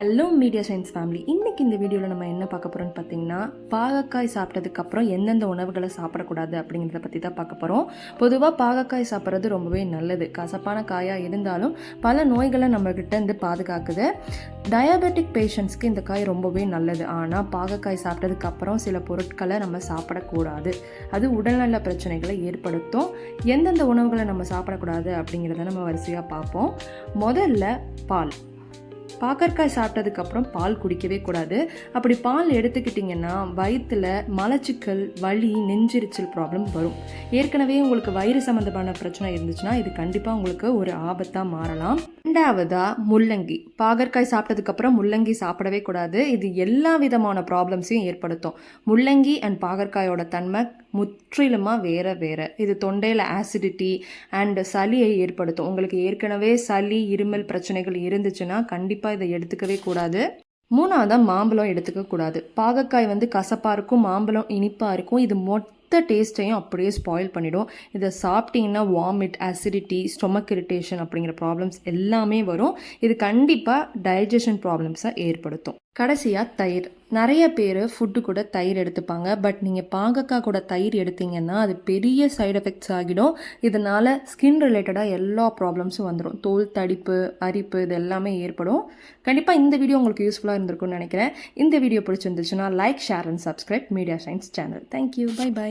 Hello media science family இன்றைக்கி இந்த வீடியோவில் நம்ம என்ன பார்க்க போகிறோம்னு பார்த்தீங்கன்னா பாகக்காய் சாப்பிட்டதுக்கப்புறம் எந்தெந்த உணவுகளை சாப்பிடக்கூடாது அப்படிங்கிறத பற்றி தான் பார்க்க போகிறோம் பொதுவாக பாகக்காய் சாப்பிட்றது ரொம்பவே நல்லது. கசப்பான காயாக இருந்தாலும் பல நோய்களை நம்மக்கிட்ட இருந்து பாதுகாக்குது. டயபெட்டிக் பேஷண்ட்ஸ்க்கு இந்த காய் ரொம்பவே நல்லது. ஆனால் பாகக்காய் சாப்பிட்டதுக்கப்புறம் சில பொருட்களை நம்ம சாப்பிடக்கூடாது. அது உடல்நல பிரச்சனைகளை ஏற்படுத்தும். எந்தெந்த உணவுகளை நம்ம சாப்பிடக்கூடாது அப்படிங்கிறத நம்ம வரிசையாக பார்ப்போம். முதல்ல பால். பாகற்காய் சாப்பிட்டதுக்கப்புறம் பால் குடிக்கவே கூடாது. அப்படி பால் எடுத்துக்கிட்டிங்கன்னா வயிற்றில் மலச்சிக்கல் வலி நெஞ்செரிச்சல் ப்ராப்ளம் வரும். ஏற்கனவே உங்களுக்கு வயிறு சம்மந்தமான பிரச்சனை இருந்துச்சுன்னா இது கண்டிப்பாக உங்களுக்கு ஒரு ஆபத்தாக மாறலாம். ரெண்டாவதா முள்ளங்கி. பாகற்காய் சாப்பிட்டதுக்கப்புறம் முள்ளங்கி சாப்பிடவே கூடாது. இது எல்லா விதமான ப்ராப்ளம்ஸையும் ஏற்படுத்தும். முள்ளங்கி அண்ட் பாகற்காயோட தன்மை முற்றிலுமாக வேற வேற. இது தொண்டையில் ஆசிடிட்டி அண்ட் சளியை ஏற்படுத்தும். உங்களுக்கு ஏற்கனவே சளி இருமல் பிரச்சனைகள் இருந்துச்சுன்னா கண்டிப்பாக இதை எடுத்துக்கவே கூடாது. மூணாவதாக மாம்பழம் எடுத்துக்கக்கூடாது. பாகக்காய் வந்து கசப்பாக இருக்கும் மாம்பழம் இனிப்பாக இருக்கும். இது மொத்த டேஸ்ட்டையும் அப்படியே ஸ்பாயில் பண்ணிடும். இதை சாப்பிட்டீங்கன்னா வாமிட் அசிடிட்டி ஸ்டொமக் இரிட்டேஷன் அப்படிங்கிற ப்ராப்ளம்ஸ் எல்லாமே வரும். இது கண்டிப்பாக டைஜஷன் ப்ராப்ளம்ஸை ஏற்படுத்தும். கடைசியாக தயிர். நிறைய பேர் ஃபுட்டு கூட தயிர் எடுத்துப்பாங்க. பட் நீங்கள் பாகக்காய் கூட தயிர் எடுத்தீங்கன்னா அது பெரிய சைடு எஃபெக்ட்ஸ் ஆகிடும். இதனால் ஸ்கின் ரிலேட்டடாக எல்லா ப்ராப்ளம்ஸும் வந்துடும் தோல் தடிப்பு அரிப்பு இது எல்லாமே ஏற்படும். கண்டிப்பாக இந்த வீடியோ உங்களுக்கு யூஸ்ஃபுல்லாக இருந்திருக்கும்னு நினைக்கிறேன். இந்த வீடியோ பிடிச்சிருந்துச்சுன்னா like share and subscribe Media Science channel thank you bye bye